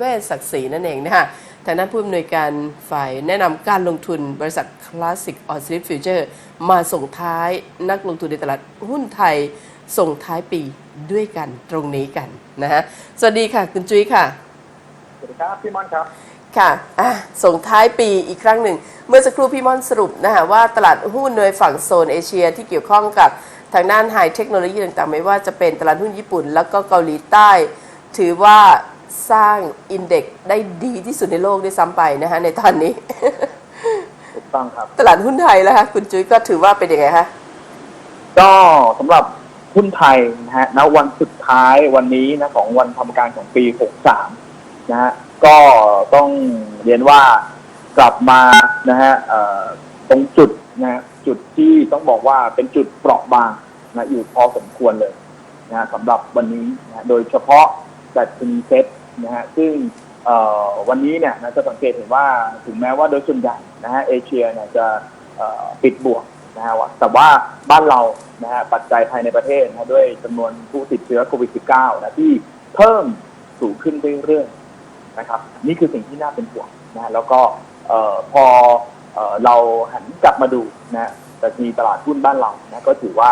เวชศักดิ์ศรีนั่นเองนะคะทางด้านผู้อำนวยการฝ่ายแนะนำการลงทุนบริษัทคลาสสิกออสซิลฟิวเจอร์มาส่งท้ายนักลงทุนในตลาดหุ้นไทย ส่งท้ายปีด้วยกันตรงนี้กันนะฮะสวัสดีค่ะ คุณจุ้ยค่ะ สวัสดีครับ พี่ม่อนครับ ค่ะอะ ส่งท้ายปีอีกครั้งหนึ่ง เมื่อสักครู่พี่ม่อนสรุปนะคะว่าตลาดหุ้นในฝั่งโซนเอเชียที่เกี่ยวข้องกับทางด้านไฮเทคโนโลยีต่างๆ ไม่ว่าจะเป็นตลาดหุ้นญี่ปุ่น แล้วก็เกาหลีใต้ ถือว่า สร้างอินเด็กซ์ได้ดีที่สุดในโลกด้วยซ้ำไปนะคะในตอนนี้ ถูกต้องครับ ตลาดหุ้นไทยแล้วคะคุณจุ้ยก็ถือว่าเป็นยังไงคะก็สำหรับหุ้นไทยนะฮะณวันสุดท้ายวันนี้นะของวันทำการของปี 63 นะฮะก็ต้องเรียนว่ากลับมานะฮะเอ่อตรงจุดนะฮะจุดที่ต้องบอกว่าเป็นจุดเปราะบางนะอยู่พอสมควรเลยนะฮะสำหรับวันนี้นะโดยเฉพาะดัชนีเซ็ต นะฮะซึ่งวันนี้เนี่ยนะจะสังเกตเห็นว่าถึงแม้ว่าโดยส่วนใหญ่นะฮะเอเชียเนี่ยจะปิดบวกนะฮะแต่ว่าบ้านเรานะฮะปัจจัยภายในประเทศนะด้วยจำนวนผู้ติดเชื้อโควิด -19 นะที่เพิ่มสูงขึ้นเรื่อยๆนะครับ นี่คือสิ่งที่น่าเป็นห่วงนะฮะแล้วก็พอเอ่อเราหันกลับมาดูนะแต่ทีตลาดหุ้นบ้านเรานะก็ถือว่า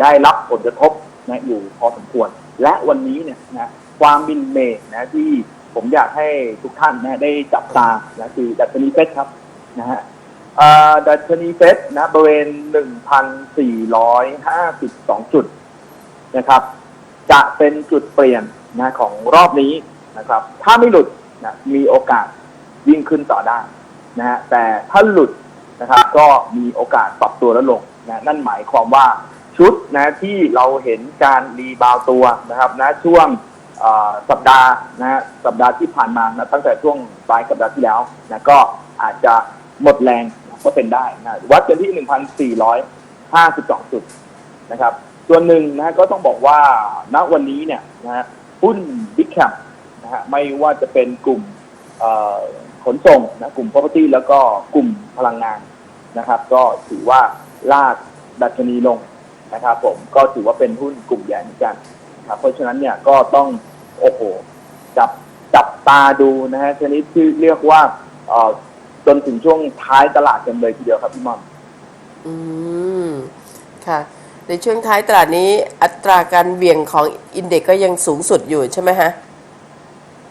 ได้รับผลกระทบนะอยู่พอสมควร และวันนี้เนี่ยนะ ความมินเมย์นะที่ผมอยากให้ทุกท่านนะได้จับตานะคือดัชนีเซ็ตครับนะฮะดัชนีเซ็ตนะบริเวณ 1,452 จุดนะครับ จะเป็นจุดเปลี่ยนนะของรอบนี้นะครับ ถ้าไม่หลุดนะมีโอกาสวิ่งขึ้นต่อได้นะฮะแต่ถ้าหลุดนะครับ ก็มีโอกาสปรับตัวลดลงนะนั่นหมายความว่าชุดนะที่เราเห็นการรีบาวตัวนะครับนะช่วง สัปดาห์นะฮะสัปดาห์ที่ผ่านมานะตั้งแต่ช่วงปลายสัปดาห์ที่แล้วนะก็อาจจะหมดแรงก็เป็นได้นะวัดกันที่ 1,452 จุดนะครับ ส่วนหนึ่งนะก็ต้องบอกว่าณวันนี้เนี่ยนะฮะหุ้นบิ๊กแคปนะฮะไม่ว่าจะเป็นกลุ่มขนส่งนะกลุ่ม property แล้วก็กลุ่มพลังงานนะครับ ก็ถือว่าลากดัชนีลงนะครับผมก็ถือว่าเป็นหุ้นกลุ่มใหญ่เหมือนกัน นะครับ เพราะฉะนั้นเนี่ยก็ต้องโอ้โหจับจับตาดูนะฮะชนิดที่เรียกว่าเอ่อจนถึงช่วงท้ายตลาดกันเลยทีเดียวครับพี่มอนอืมค่ะ ในช่วงท้ายตลาดนี้อัตราการเบี่ยงของอินเด็กซ์ก็ยังสูงสุดอยู่ใช่ไหมฮะ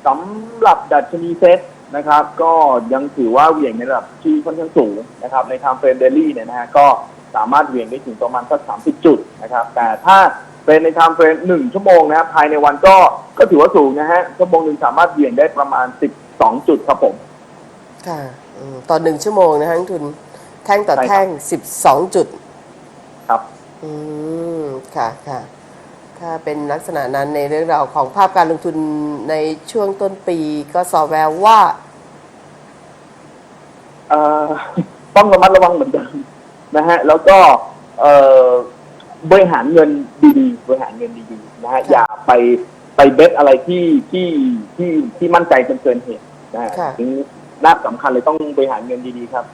สำหรับดัชนีเซ็ตนะครับ ก็ยังถือว่าเหวี่ยงในระดับที่ค่อนข้างสูงนะครับ ในทางเฟรนเดลี่เนี่ยนะฮะก็สามารถเหวี่ยงได้ถึงประมาณสักสามสิบจุดนะครับ แต่ถ้า เป็นในทางเฟรนหนึ่งชั่วโมงนะครับภายในวันก็ก็ถือว่าสูงนะฮะชั่วโมงหนึ่งสามารถเหวี่ยงได้ประมาณสิบสองจุดครับผม ค่ะอืมต่อหนึ่งชั่วโมงนะฮะนักทุน แท่งต่อใช่ครับ แท่งสิบสองจุด ครับ อืม ค่ะค่ะ ถ้าเป็นลักษณะนั้นในเรื่องราวของภาพการลงทุนในช่วงต้นปีก็สอแววว่า เอ่อ ต้องระมัดระวังเหมือนเดิมนะฮะ แล้วก็เอ่อ บริหารเงินดีๆบริหารเงินดีๆนะฮะค่ะอย่าไปไปเบสอะไรที่ที่ที่ที่มั่นใจจนเกินเหตุนะฮะค่ะถึงน่าสำคัญเลยต้องบริหารเงินดีๆครับ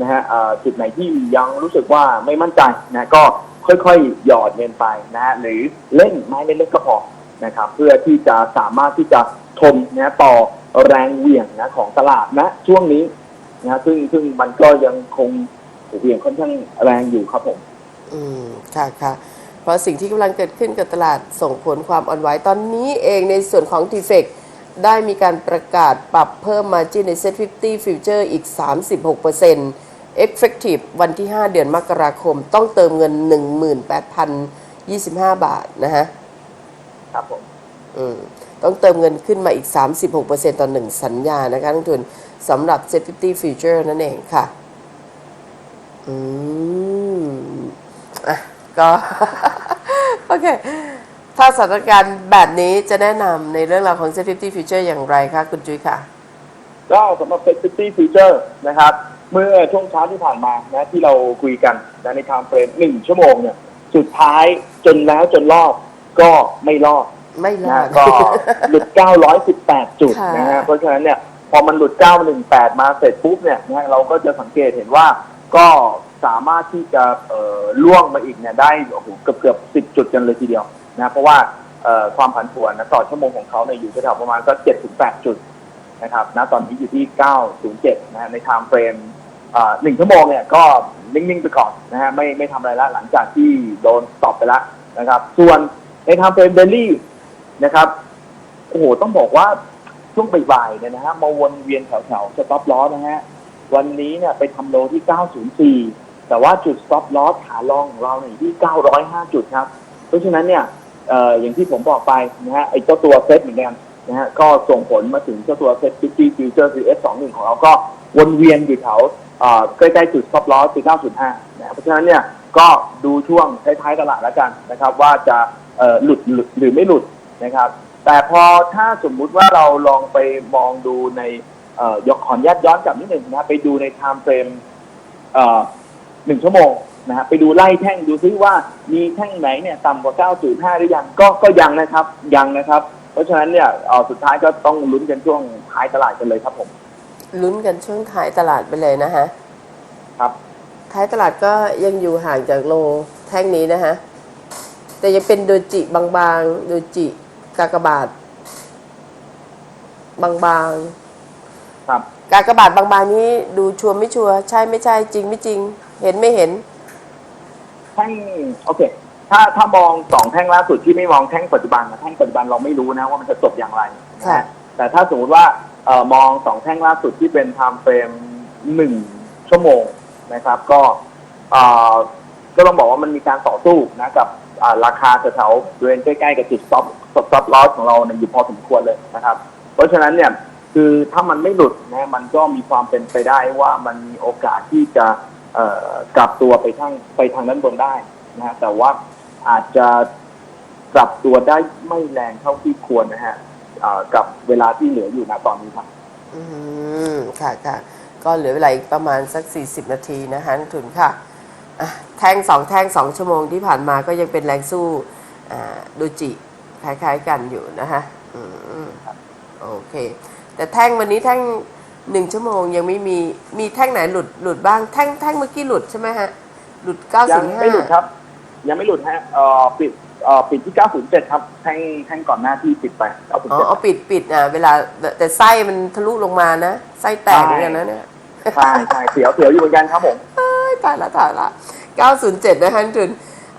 นะฮะเอ่อจุดไหนที่ยังรู้สึกว่าไม่มั่นใจนะก็ค่อยๆ หยอดเงินไปนะฮะหรือเล่นไม้เล่นๆก็พอนะครับ เพื่อที่จะสามารถที่จะทนนะต่อแรงเหวี่ยงนะของตลาดนะช่วงนี้นะฮะซึ่งซึ่งมันก็ยังคงเหวี่ยงค่อนข้างแรงอยู่ครับผม อืมค่ะค่ะเพราะสิ่งที่กำลังเกิดขึ้นกับตลาดส่งผลความอ่อนไหวตอนนี้เองในส่วนของ t f e c ได้มีการประกาศปรับเพิ่ม margin ใน Set 50 Future อีก 36% Effective วันที่ 5 เดือนมกราคม ต้องเติมเงิน 18,025 บาทนะฮะ ครับผม อืม ต้องเติมเงินขึ้นมาอีก 36%ต่อหนึ่งสัญญานะคะนักทุนสำหรับ Set 50 Future นั่นเองค่ะ อืม อะก็ โอเค ถ้าสถานการณ์แบบนี้จะแนะนำในเรื่องราวของ Set 50 Future อย่างไรคะคุณจุ้ยค่ะ ก็สำหรับ Flexibility Future นะครับ เมื่อช่วงเช้าที่ผ่านมานะที่เราคุยกันนะในทางเฟรมหนึ่งชั่วโมงเนี่ย สุดท้ายจนแล้วจนรอบก็ไม่รอดไม่รอนะดก็หลุด 918 จุดค่ะนะฮะเพราะฉะนั้นเนี่ยพอมันหลุด 918 มาเสร็จปุ๊บเนี่ยนะฮะเราก็จะสังเกตเห็นว่าก็ สามารถที่จะล่วงมาอีกเนี่ยได้โอ้โหเกือบเกือบ10จุดกันเลยทีเดียวนะเพราะว่าความผันผวนนะต่อชั่วโมงของเขาเนี่ยอยู่แถวๆประมาณสัก7ถึง8จุดนะครับณตอนนี้อยู่ที่907นะฮะในไทม์เฟรมหนึ่งชั่วโมงเนี่ยก็นิ่งๆไปก่อนนะฮะไม่ไม่ทำอะไรละหลังจากที่โดนตอบไปแล้วนะครับ ส่วนในไทม์เฟรมเดลี่นะครับโอ้โหต้องบอกว่าช่วงบ่ายๆเนี่ยนะฮะมาวนเวียนแถวๆสต็อปลอนะฮะวันนี้เนี่ยไปทำโลที่ 904 แต่ว่าจุดสต็อปลอสขาลองของเราเนี่ยอยู่ที่ 905 จุดครับ เพราะฉะนั้นเนี่ยเอ่ออย่างที่ผมบอกไปนะฮะไอ้เจ้าตัวเซตเหมือนกันนะฮะก็ส่งผลมาถึงเจ้าตัวเซต50 Future Series S21 ของเราก็วนเวียนอยู่แถวเอ่อใกล้ๆจุด stop loss คือ905นะเพราะฉะนั้นเนี่ยก็ดูช่วงท้ายๆตลาดแล้วกันนะครับว่าจะเอ่อหลุดหลุดหรือไม่หลุดนะครับ แต่พอถ้าสมมุติว่าเราลองไปมองดูในเอ่อยกขอนยัดย้อนกลับนิดหนึ่งนะไปดูในไทม์เฟรมเอ่อ หนึ่งชั่วโมงนะฮะไปดูไล่แท่งดูซิว่ามีแท่งไหนเนี่ยต่ำกว่า 9.5 หรือยังก็ก็ยังนะครับยังนะครับ เพราะฉะนั้นเนี่ยเอ่อสุดท้ายก็ต้องลุ้นกันช่วงท้ายตลาดกันเลยครับผมลุ้นกันช่วงท้ายตลาดไปเลยนะฮะ ครับ ท้ายตลาดก็ยังอยู่ห่างจากโลแท่งนี้นะฮะ แต่ยังเป็นโดจิบางๆ โดจิกากบาท บางครับ ๆ กากบาทบางๆนี้ดูชัวร์ไม่ชัวร์ใช่ไม่ใช่จริงไม่จริง เห็นไม่เห็นแท่งโอเค ถ้าถ้ามองสองแท่งล่าสุดที่ไม่มองแท่งปัจจุบันนะแท่งปัจจุบันเราไม่รู้นะว่ามันจะจบอย่างไรนะค่ะฮะแต่ถ้าสมมติว่าเอ่อมองสองแท่งล่าสุดที่เป็นไทม์เฟรมหนึ่งชั่วโมงนะครับ ก็เอ่อก็ต้องบอกว่ามันมีการต่อสู้นะกับอ่าราคาแถวๆบริเวณใกล้ๆกับจุด stop stop loss ของเราเนี่ยอยู่พอสมควรเลยนะครับ เพราะฉะนั้นเนี่ยคือถ้ามันไม่หลุดนะมันก็มีความเป็นไปได้ว่ามันมีโอกาสที่จะเอ่อ กลับตัวไปทางไปทางด้านบนได้นะฮะแต่ว่าอาจจะกลับตัวได้ไม่แรงเท่าที่ควรนะฮะกับเวลาที่เหลืออยู่ณตอนนี้ครับ อืมค่ะค่ะก็เหลือเวลาอีกประมาณสัก 40 นาทีนะคะนักทุนค่ะะแท่งสองแท่งสองชั่วโมงที่ผ่านมาก็ยังเป็นแรงสู้ดูจิคล้ายๆกันอยู่นะคะอืมโอเค แต่แท่งวันนี้แท่ง หนึ่งชั่วโมงยังไม่มีมีแท่งไหนหลุดหลุดบ้างแท่งแท่งเมื่อกี้หลุดใช่ไหมฮะ หลุดยังไม่หลุดค905รับ ยังไม่หลุดฮะเอ่อปิดเอ่อปิดที่ 907 ครับแท่งแท่งก่อนหน้าที่ปิดไป อ๋อ907เอาปิดปิดอะเวลาแต่ไส้มันทะลุลงมานะไส้แตกเหมือนกันนะเนี่ย ใช่ใช่เสียวเสียวอยู่เหมือนกันครับผมเอ้ยตายละตายละ 907 นะฮะทุน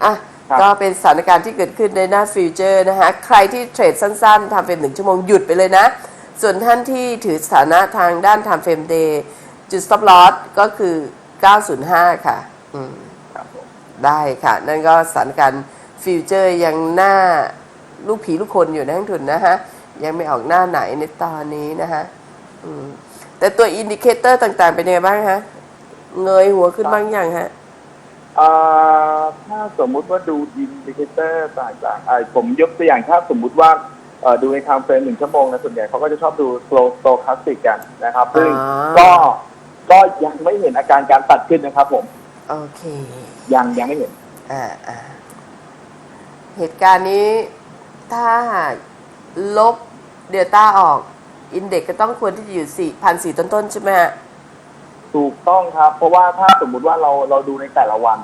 อะ ครับ ก็เป็นสถานการณ์ที่เกิดขึ้นในหน้าฟิวเจอร์นะฮะ ใครที่เทรดสั้นๆทำเฟรมหนึ่งชั่วโมงหยุดไปเลยนะ ส่วนท่านที่ถือสถานะทางด้านทำเฟรมเดย์จุด stop loss ก็คือ 905 ค่ะอืมได้ค่ะ นั่นก็สถานการณ์ฟิวเจอร์ยังหน้าลูกผีลูกคนอยู่นะทั้งทุนนะฮะ ยังไม่ออกหน้าไหนในตอนนี้นะฮะอืมแต่ตัวอินดิเคเตอร์ต่างๆเป็นยังไงบ้างฮะ เงยหัวขึ้นบ้างอยังฮะถ้าสมมุติว่าดูอินดิเคเตอร์ต่างๆผมยกตัวอย่างถ้าสมมุติว่า ดูในไทม์เฟรมหนึ่งชั่วโมงนะส่วนใหญ่เขาก็จะชอบดู slow stochastic กันนะครับ ซึ่งอ่าก็ก็ยังไม่เห็นอาการการตัดขึ้นนะครับ ผมโอเคยังยังไม่เห็น อ่าอ่าเหตุการณ์นี้ถ้าหากลบเดลต้าออก อินเด็กก็ต้องควรที่จะอยู่สี่พันสี่ต้นๆ ใช่ไหมฮะ ถูกต้องครับ เพราะว่าถ้าสมมุติว่าเราเราดูในแต่ละวัน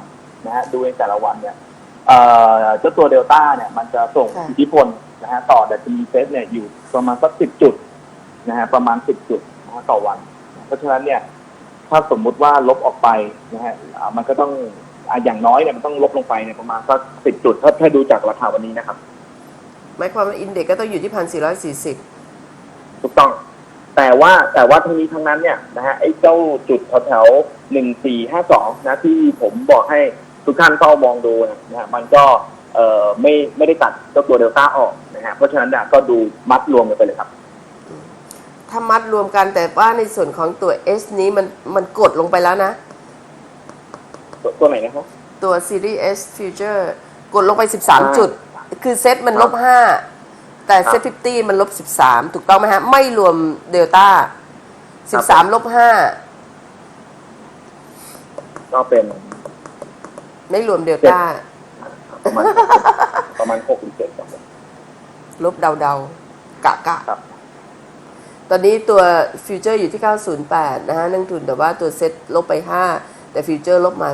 นะฮะดูในแต่ละวันเนี่ย เอ่อเจ้าตัวเดลต้าเนี่ยมันจะส่งค่ะอิทธิพลนะฮะต่อดัชนีเซตเนี่ยอยู่ประมาณสักสิบจุดนะฮะประมาณสิบจุดนะฮะต่อวัน เพราะฉะนั้นเนี่ยถ้าสมมุติว่าลบออกไปนะฮะอ่ามันก็ต้องอ่าอย่างน้อยเนี่ยมันต้องลบลงไปเนี่ยประมาณสักสิบจุด ถ้าถ้าดูจากราคาวันนี้นะครับหมายความว่าอินเด็กก็ต้องอยู่ที่พันสี่ร้อยสี่สิบถูกต้อง แต่ว่าแต่ว่าทั้งนี้ทั้งนั้นเนี่ยนะฮะไอ้เจ้าจุดแถวๆหนึ่งสี่ห้าสองนะที่ผมบอกให้ ทุกท่านเฝ้ามองดูนะฮะมันก็เอ่อไม่ไม่ได้ตัดเจ้าตัวเดลต้าออกนะฮะเพราะฉะนั้นเนี่ยก็ดูมัดรวมกันไปเลยครับ ถ้ามัดรวมกันแต่ว่าในส่วนของตัว S นี้มันมันกดลงไปแล้วนะ ตัวตัวไหนนะครับ ตัว Series S Future กดลงไปอ่า13 จุด คือเซตมันครับลบ 5 แต่ครับเซต50 มันลบ 13 ถูกต้องไหมฮะ ไม่รวมเดลต้า ครับ 13 ลบ ก็เป็น5 ไม่รวมเดลต้า ประมาณประมาณหกหรือเจ็ดครับผมลบเดาเดาๆกะกะ ครับ ตอนนี้ตัวฟิวเจอร์อยู่ที่ 908 นะฮะนักทุนแต่ว่าตัวเซ็ตลบไป 5 แต่ฟิวเจอร์ลบมา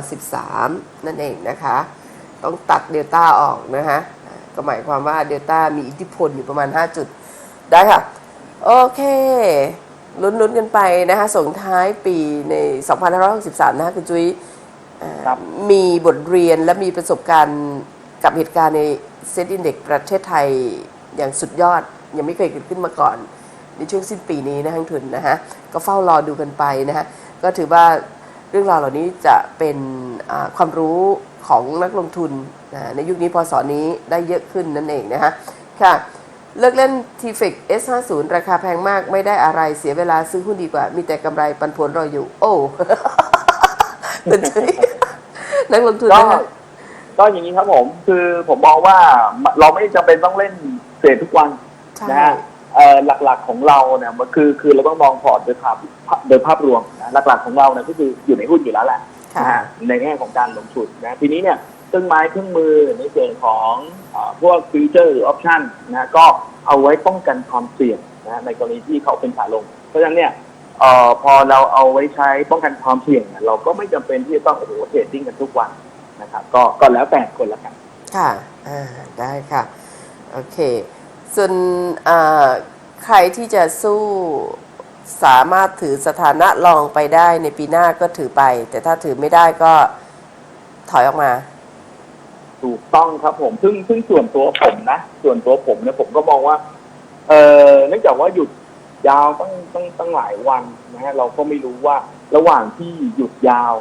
13 นั่นเองนะคะ ต้องตัดเดลต้าออกนะฮะ ก็หมายความว่าเดลต้ามีอิทธิพลอยู่ประมาณ 5 จุด ได้ค่ะ โอเค ลุ้นๆกันไปนะคะส่งท้ายปีใน 2563 นะคะคุณจุ้ยเอ่อ ครับ มีบทเรียนและมีประสบการณ์กับเหตุการณ์ในเซตอินเด็กประเทศไทยอย่างสุดยอด ยังไม่เคยเกิดขึ้นมาก่อน ในช่วงสิ้นปีนี้นะทั้งทุนนะฮะ ก็เฝ้ารอดูกันไปนะฮะ ก็ถือว่าเรื่องราวเหล่านี้จะเป็นความรู้ของนักลงทุนนะในยุคนี้พศนี้ได้เยอะขึ้นนั่นเองนะฮะ ค่ะเลิกเล่น t f i x S50 ราคาแพงมากไม่ได้อะไรเสียเวลาซื้อหุ้นดีกว่า มีแต่กำไรปันผลรออยู่ โอ้คุณจุ้ยนั กลงทุนก็นะคะก็อย่างนี้ครับผม คือผมมองว่าเราไม่จำเป็นต้องเล่นเทรดทุกวันใช่นะฮะเอ่อหลักๆของเราเนี่ยมันคือคือเราต้องมองพอร์ตโดยภาพโดยภาพรวมนะหลักๆของเราเนี่ยก็คืออยู่ในหุ้นอยู่แล้วแหละ ค่ะนะฮะในแง่ของการลงทุนนะทีนี้เนี่ยเครื่องไม้เครื่องมือในส่วนของเออพวกฟิวเจอร์หรือออปชันนะก็เอาไว้ป้องกันความเสี่ยงนะในกรณีที่เขาเป็นขาลง เพราะฉะนั้นเนี่ย เออพอเราเอาไว้ใช้ป้องกันความเสี่ยงเนี่ยเราก็ไม่จำเป็นที่จะต้องโอ้โหเทรดดิ้งกันทุกวันนะครับก็ก็แล้วแต่คนละกัน ค่ะอ่าได้ค่ะ โอเค ส่วนอ่าใครที่จะสู้สามารถถือสถานะรองไปได้ในปีหน้าก็ถือไป แต่ถ้าถือไม่ได้ก็ถอยออกมา ถูกต้องครับผมซึ่งซึ่งส่วนตัวผมนะ ส่วนตัวผมเนี่ยผมก็มองว่า เออเนื่องจากว่าหยุด ยาวตั้งตั้งตั้งหลายวันนะฮะเราก็ไม่รู้ว่าระหว่างที่หยุดยาว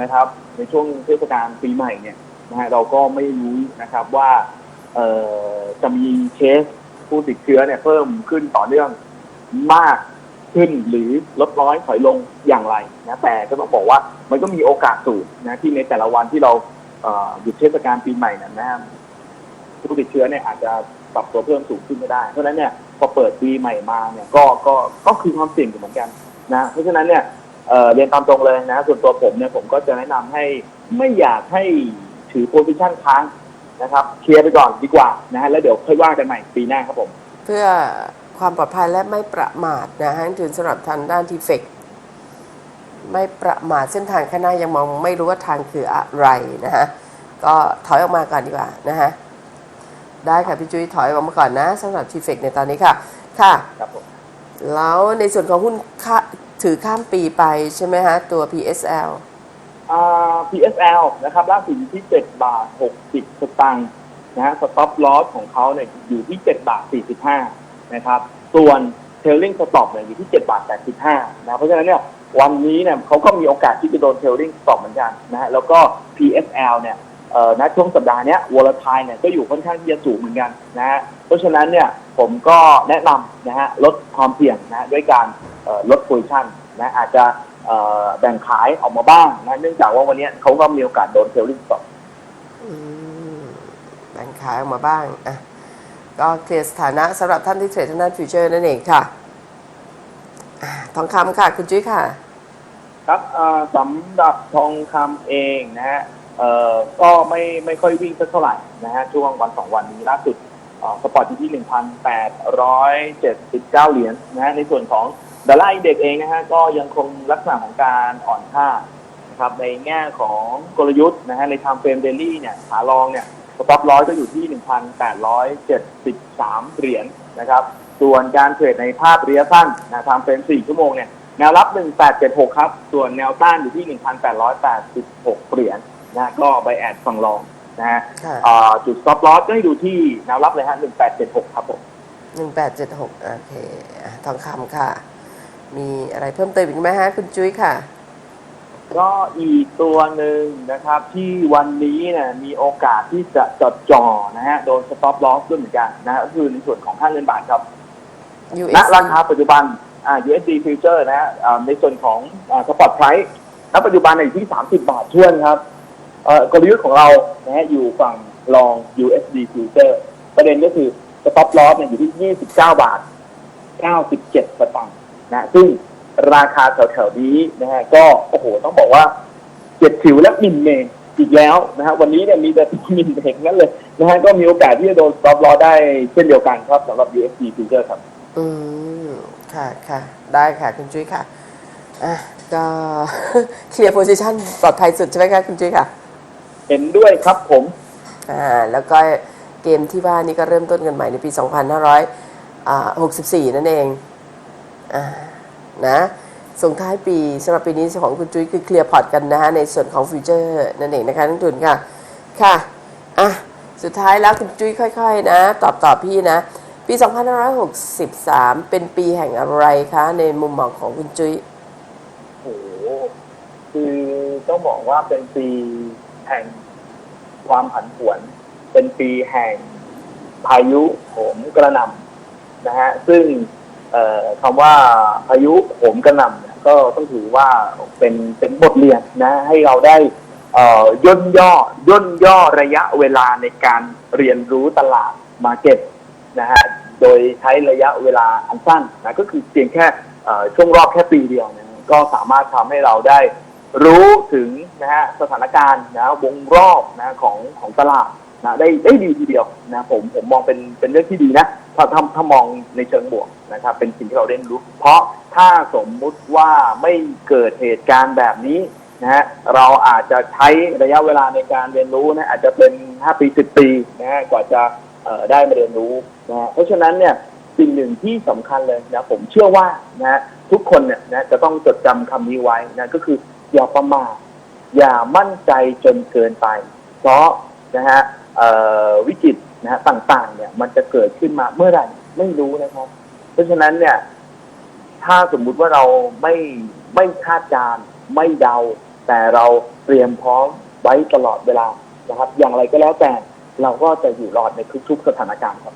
นะครับ ในช่วงเทศกาลปีใหม่เนี่ยนะฮะเราก็ไม่รู้นะครับว่าเออจะมีเคสผู้ติดเชื้อเนี่ยเพิ่มขึ้นต่อเนื่องมากขึ้นหรือลดน้อยถอยลงอย่างไรนะแต่ก็ต้องบอกว่ามันก็มีโอกาสสูงนะที่ในแต่ละวันที่เราเอ่อหยุดเทศกาลปีใหม่นยนะครับผู้ติดเชื้อเนี่ยอาจจะปรับตัวเพิ่มสูงขึ้นไม่ได้ เพราะฉะนั้นเนี่ย พอเปิดปีใหม่มาเนี่ยก็ก็ก็คือความเสี่ยงอยู่เหมือนกันนะเพราะฉะนั้นเนี่ยเเรียนตามตรงเลยนะ ส่วนตัวผมเนี่ยผมก็จะแนะนำให้ไม่อยากให้ถือโพซิชันค้างนะครับเคลียร์ไปก่อนดีกว่านะฮะแล้วเดี๋ยวค่อยว่ากันใหม่ปีหน้าครับผม เพื่อความปลอดภัยและไม่ประมาทนะฮะถึงสำหรับทางด้านทีเฟกไม่ประมาทเส้นทางข้างหน้ายังมองไม่รู้ว่าทางคืออะไรนะฮะก็ถอยออกมาก่อนดีกว่านะฮะ ได้ค่ะพี่จุ้ยถอยออกมาก่อนนะสำหรับทีเฟกในตอนนี้ค่ะ ค่ะ ครับผม แล้วในส่วนของหุ้นค่าถือข้ามปีไปใช่ไหมฮะ ตัว PSL อ่า PSL นะครับล่าสุดอยู่ที่ 7 บาท 60 สตางค์นะฮะสต็อปลอสของเขาเนี่ยอยู่ที่ 7 บาท 45 นะครับ ส่วน trailing stop เนี่ยอยู่ที่ 7 บาท 85 นะเพราะฉะนั้นเนี่ยวันนี้เนี่ยเขาก็มีโอกาสที่จะโดน trailing stop เหมือนกันนะฮะแล้วก็ PSL เนี่ย เอ่อณช่วงสัปดาห์เนี้ย volatile เนี่ยก็อยู่ค่อนข้างที่จะสูงเหมือนกันนะฮะเพราะฉะนั้นเนี่ยผมก็แนะนำนะฮะลดความเสี่ยงนะฮะด้วยการเอ่อลด position นะอาจจะเอ่อแบ่งขายออกมาบ้างนะเนื่องจากว่าวันนี้เขาก็มีโอกาสโดนเทลลิ่งสอบอืมแบ่งขายออกมาบ้างอะก็เคลียร์สถานะสำหรับท่านที่เทรดทางด้านฟิวเจอร์นั่นเองค่ะอ่าทองคำค่ะ คุณจุ้ยค่ะ ครับเอ่อสำหรับทองคำเองนะฮะ เอ่อก็ไม่ไม่ค่อยวิ่งสักเท่าไหร่นะฮะช่วงวันสองวันนี้ล่าสุดสปอร์ตอยู่ที่หนึ่งพันแปดร้อยเจ็ดสิบเก้าเหรียญนะฮะในส่วนของดอลลาร์อินเด็กซ์เองนะฮะก็ยังคงลักษณะของการอ่อนค่านะครับในแง่ของกลยุทธ์นะฮะในทำเฟรมเดลี่เนี่ยขาลองเนี่ยสต็อปร้อยก็อยู่ที่ 1,873 เหรียญนะครับ ส่วนการเทรดในภาพระยะสั้นนะทำเฟรม4 ชั่วโมงเนี่ยแนวรับ 1876 ครับ ส่วนแนวต้านอยู่ที่ 1,886 เหรียญ นะก็ไปแอดฝั่งรองนะฮะค่ะอ่าจุด stop loss ก็ให้ดูที่แนวรับเลยฮะ1876 ครับผม หนึ่งแปดเจ็ดหกโอเคอะทองคำค่ะ มีอะไรเพิ่มเติมอีกไหมฮะ คุณจุ้ยค่ะ ก็อีกตัวหนึ่งนะครับ ที่วันนี้เนี่ยมีโอกาสที่จะจดจ่อนะฮะโดน stop loss ด้วยเหมือนกันนะฮะก็คือในส่วนของค่าเงินบาทครับ ณ USD ราคาปัจจุบันอ่า USD future นะฮะอ่าในส่วนของอ่าสปอตไพรส์ณปัจจุบันเนี่ยอยู่ที่ 30 บาทช่วนครับเอ่อ กลยุทธ์ของเรานะฮะอยู่ฝั่งลอง USD future ประเด็นก็คือสต็อปลอสเนี่ยอยู่ที่ 29 บาท 97 สตางค์นะซึ่งราคาแถวๆนี้นะฮะก็โอ้โหต้องบอกว่าเจ็ดผิวและมินเมย์อีกแล้วนะฮะวันนี้เนี่ยมีแต่มินเมย์นั่นเลยนะฮะก็มีโอกาสที่จะโดนสต็อปลอสได้เช่นเดียวกันครับสำหรับ USD future ครับ อืม ค่ะค่ะได้ค่ะ คุณจุ้ยค่ะ อะ ก็ เคลียร์โพซิชันปลอดภัยสุดใช่ไหมคะคุณจุ้ยค่ะ เห็นด้วยครับผม อ่าแล้วก็เกมที่ว่านี้ก็เริ่มต้นกันใหม่ในปี 2564 นั่นเองอ่านะส่งท้ายปีสำหรับปีนี้ของคุณจุ้ยคือเคลียร์พอร์ตกันนะฮะในส่วนของฟิวเจอร์นั่นเองนะคะนักทุนค่ะค่ะอะสุดท้ายแล้วคุณจุ้ยค่อยๆ นะ ตอบตอบพี่นะ ปี 2563 เป็นปีแห่งอะไรคะ ในมุมมองของคุณจุ้ยโอ้โหคือต้องบอกว่าเป็นปี แห่งความผันผวน เป็นปีแห่งพายุโหมกระหน่ำนะฮะซึ่งคำว่าพายุโหมกระหน่ำนก็ต้องถือว่าเป็นเป็นบทเรียนนะ ให้เราได้ย่นย่อย่นย่อระยะเวลาในการเรียนรู้ตลาดมาเก็ตนะฮะโดยใช้ระยะเวลาอันสั้นนะก็คือเพียงแค่ช่วงรอบแค่ปีเดียวนยก็สามารถทำให้เราได้ รู้ถึงนะฮะสถานการณ์นะวงรอบนะของของตลาดนะได้ได้ดีทีเดียวนะผมผมมองเป็นเป็นเรื่องที่ดีนะถ้าถ้าถ้ามองในเชิงบวกนะครับเป็นสิ่งที่เราได้รู้ เพราะถ้าสมมุติว่าไม่เกิดเหตุการณ์แบบนี้นะฮะเราอาจจะใช้ระยะเวลาในการเรียนรู้นะอาจจะเป็น 5 ปี 10 ปีนะฮะกว่าจะได้มาเรียนรู้นะฮะเพราะฉะนั้นเนี่ยสิ่งหนึ่งที่สำคัญเลยนะผมเชื่อว่านะฮะทุกคนเนี่ยนะจะต้องจดจำคำนี้ไว้นะก็คือ อย่าประมาทอย่ามั่นใจจนเกินไป เพราะนะฮะเอ่อวิกฤตนะฮะต่างๆ เนี่ย มันจะเกิดขึ้นมาเมื่อไหร่ไม่รู้นะครับ เพราะฉะนั้นเนี่ย ถ้าสมมุติว่าเราไม่ไม่คาดการณ์ไม่เดา แต่เราเตรียมพร้อมไว้ตลอดเวลานะครับ อย่างไรก็แล้วแต่เราก็จะอยู่รอดในทุกๆสถานการณ์ครับ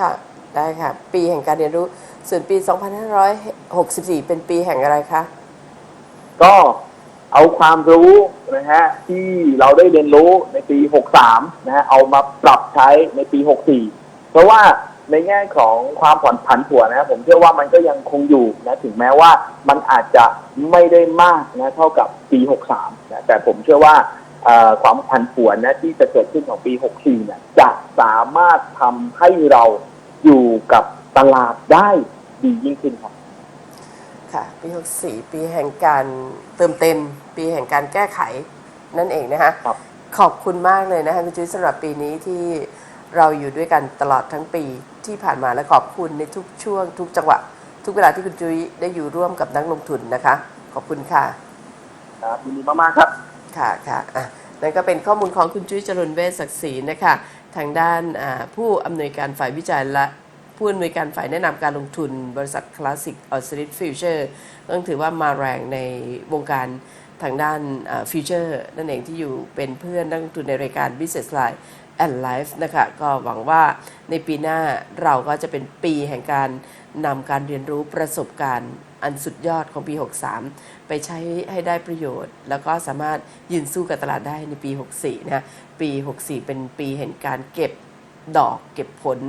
ค่ะ ได้ค่ะ ปีแห่งการเรียนรู้ส่วนปี 2564 เป็นปีแห่งอะไรคะ ก็ เอาความรู้นะฮะที่เราได้เรียนรู้ในปี 63 นะฮะเอามาปรับใช้ในปี 64 เพราะว่าในแง่ของความผ่อนผันผัวนะครับผมเชื่อว่ามันก็ยังคงอยู่นะถึงแม้ว่ามันอาจจะไม่ได้มากนะเท่ากับปี 63 นะแต่ผมเชื่อว่าความผันผวนนะที่จะเกิดขึ้นของปี 64 เนี่ยจะสามารถทำให้เราอยู่กับตลาดได้ดียิ่งขึ้นครับ ค่ะ ปี 64 ปีแห่งการเติมเต็ม ปีแห่งการแก้ไขนั่นเองนะคะครับ ขอบคุณมากเลยนะคะคุณจุ้ยสำหรับปีนี้ที่เราอยู่ด้วยกันตลอดทั้งปีที่ผ่านมาและขอบคุณในทุกช่วง ทุกจังหวะ ทุกเวลาที่คุณจุ้ยได้อยู่ร่วมกับนักลงทุนนะคะ ขอบคุณค่ะ ครับยินดีมากๆครับ ค่ะค่ะอะนั่นก็เป็นข้อมูลของคุณจุ้ยจรุนเวชศักดิ์ศรีนะคะ ทางด้านอ่าผู้อำนวยการฝ่ายวิจัยและผู้อำนวยการฝ่ายแนะนำการลงทุน บริษัทคลาสสิกออสซิลิทฟิวเจอร์ต้องถือว่ามาแรงในวงการ ทางด้านฟิวเจอร์นั่นเองที่อยู่เป็นเพื่อนนักลงทุนในรายการ Business Line and Life นะคะก็หวังว่าในปีหน้าเราก็จะเป็นปีแห่งการนำการเรียนรู้ประสบการณ์อันสุดยอดของปี 63 ไปใช้ให้ได้ประโยชน์ แล้วก็สามารถยืนสู้กับตลาดได้ในปี 64 นะปี 64 เป็นปีแห่งการเก็บดอกเก็บผล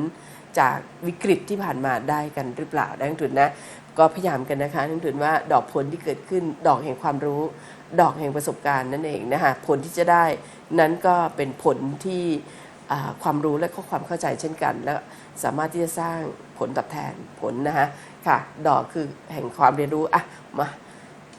จากวิกฤตที่ผ่านมาได้กันหรือเปล่านักลงทุนนะ ก็พยายามกันนะคะนักลงทุนว่าดอกผลที่เกิดขึ้นดอกแห่งความรู้ ดอกแห่งประสบการณ์นั่นเองนะคะผลที่จะได้นั้นก็เป็นผลที่ความรู้และก็ความเข้าใจเช่นกัน และสามารถที่จะสร้างผลตอบแทนผลนะคะค่ะ ดอกคือแห่งความเรียนรู้อะมา